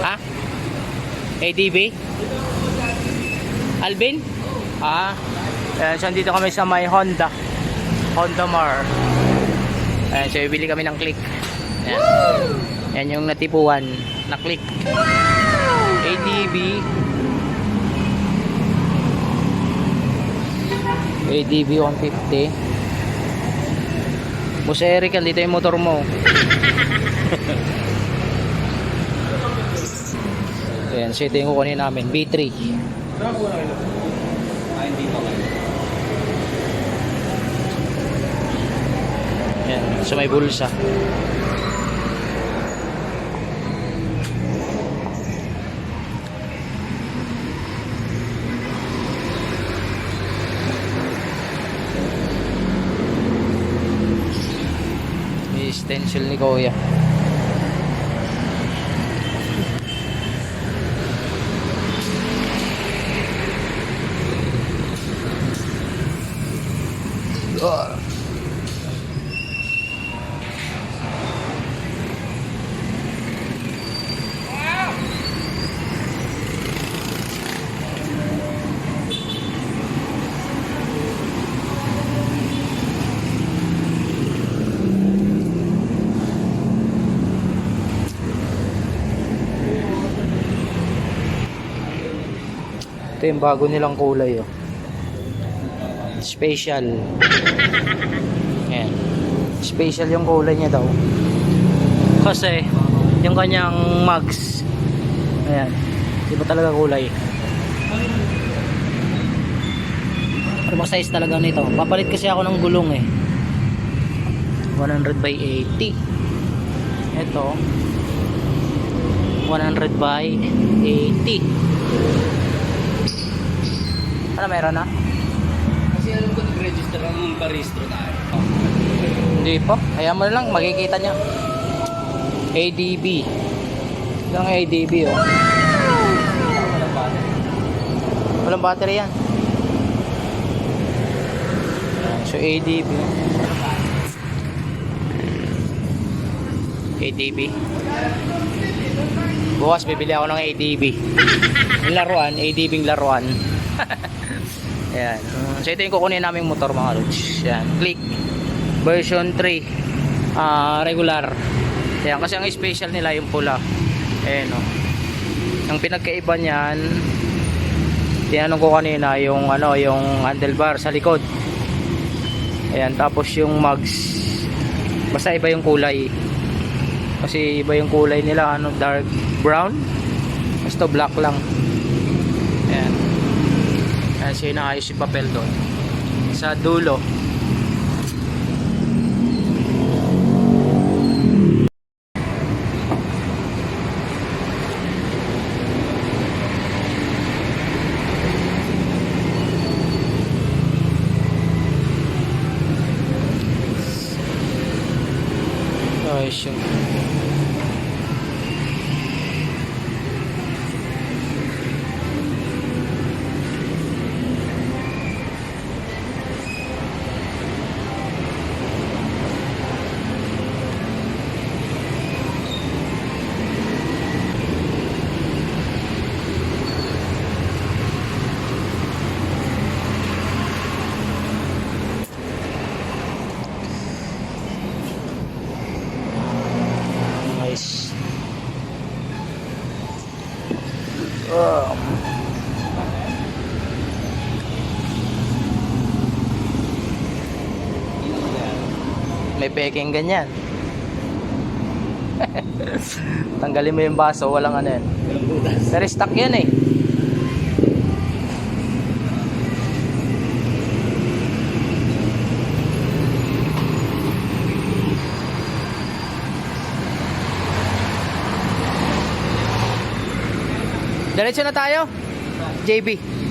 Ha? ADB? Alvin? Ah, ayan, so dito kami sa may Honda. Honda Mar. Ayan, so bibili kami ng click. Ayan. Yan yung natipuan na click. ADB. ADB 150. Boss Eric, andito yung motor mo. Ayan, so ito yung kukunin namin. B3. Ah. Ayan, so may bulsa. Stencil ni Kuya. Ito yung bago nilang kulay oh. Special. Ayan. Special yung kulay niya daw. Kasi yung kanyang mugs. Ayan. Iba talaga kulay. Ano size talaga nito? Papalit kasi ako ng gulong eh. 100 by 80. Ito. 100 by 80. Ano meron na? Kasi alam ko nag-register ang paristro na. Hindi pa. Kaya mo lang, makikita niya. ADB. Ito ang ADB oh. Walang battery yan. Ayan, So ADB. ADB. Bukas bibili ako ng ADB. Yung laruan, ADB yung laruan. Ayan. So ito yung kukunin naming motor mga lods. Ayan. Click. Version 3. Ah, regular. Ayan. Kasi ang special nila yung pula. Ayan o. Ang pinagkaiba niyan, tinanong ko kanina yung ano, yung handlebar sa likod. Ayan. Tapos yung mugs. Basta iba yung kulay. Kasi iba yung kulay nila, ano, dark brown. Basta black lang. Ayan. Ayan siya inaayos yung papel doon. Sa dulo. Ayos yun. Oh. May peking ganyan. Tanggalin mo yung baso, walang ano yan. Pero stock yan eh. Diretso na tayo. JB.